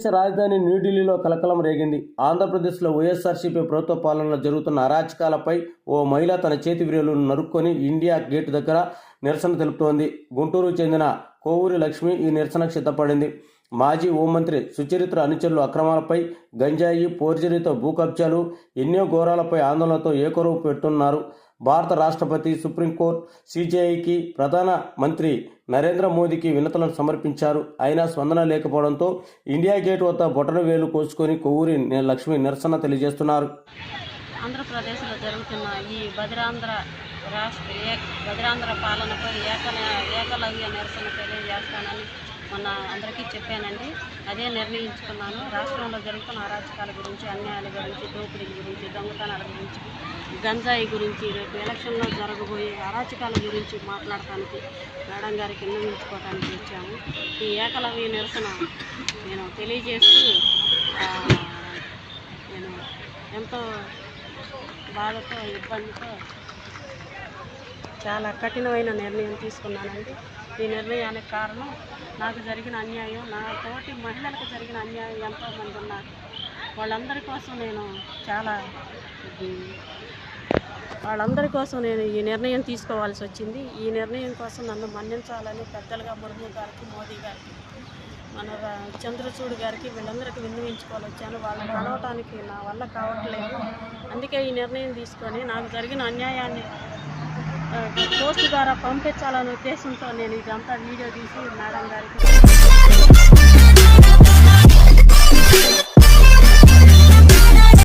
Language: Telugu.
దేశ రాజధాని న్యూఢిల్లీలో కలకలం రేగింది. ఆంధ్రప్రదేశ్లో వైఎస్ఆర్సీపీ ప్రభుత్వ పాలనలో జరుగుతున్న అరాచకాలపై ఓ మహిళ తన చేతి విరేలును నరుక్కొని ఇండియా గేట్ దగ్గర నిరసన తెలుపుతోంది. గుంటూరుకు చెందిన కోవూరి లక్ష్మి ఈ నిరసనకు సిద్ధపడింది. మాజీ హోంమంత్రి సుచరిత్ర అనుచరులు అక్రమాలపై గంజాయి పోర్జరీతో భూకబ్జాలు ఎన్నో ఘోరాలపై ఆందోళనతో ఏకరువు పెడుతున్నారు. భారత రాష్ట్రపతి సుప్రీంకోర్టు సిజేఐకి ప్రధాన మంత్రి నరేంద్ర మోదీకి వినతులను సమర్పించారు. అయినా స్పందన లేకపోవడంతో ఇండియా గేట్ వద్ద బొటన వేలు కోసుకొని కొవ్వూరి లక్ష్మి నిరసన తెలియజేస్తున్నారు. ఆంధ్రప్రదేశ్లో జరుగుతున్న ఈ భద్రాంధ్ర రాష్ట్ర ఏ- పాలనపై ఏకల ఏకలవ్య నిరసన తెలియజేస్తానని మొన్న అందరికీ చెప్పానండి. అదే నిర్ణయించుకున్నాను. రాష్ట్రంలో జరుగుతున్న అరాచకాల గురించి అన్యాయాల గురించి దోపిడీల గురించి దొంగతనాల గురించి గంజాయి గురించి రేపు ఎలక్షన్లో జరగబోయే అరాచకాల గురించి మాట్లాడటానికి మేడం గారికి నిర్ణయించుకోవటానికి వచ్చాము. ఈ ఏకలవ్య నిరసన నేను తెలియజేస్తూ నేను ఎంతో బాధతో ఇబ్బందితో చాలా కఠినమైన నిర్ణయం తీసుకున్నానండి. ఈ నిర్ణయానికి కారణం నాకు జరిగిన అన్యాయం నా తోటి మహిళలకు జరిగిన అన్యాయం ఎంతోమంది ఉన్నారు. వాళ్ళందరి కోసం నేను చాలా వాళ్ళందరి కోసం నేను ఈ నిర్ణయం తీసుకోవాల్సి వచ్చింది. ఈ నిర్ణయం కోసం నన్ను మన్నించాలని పెద్దలుగా మురుగు గారికి మోదీ గారికి మన రా- చంద్రచూడ్ గారికి వీళ్ళందరికీ విన్నవించుకోవాలి వచ్చాను. వాళ్ళని కలవటానికి నా వల్ల కావట్లేదు. అందుకే ఈ నిర్ణయం తీసుకొని నాకు జరిగిన అన్యాయాన్ని పోస్ట్ ద్వారా పంపించాలనే ఉద్దేశంతో నేను ఇదంతా వీడియో తీసి మేడం గారికి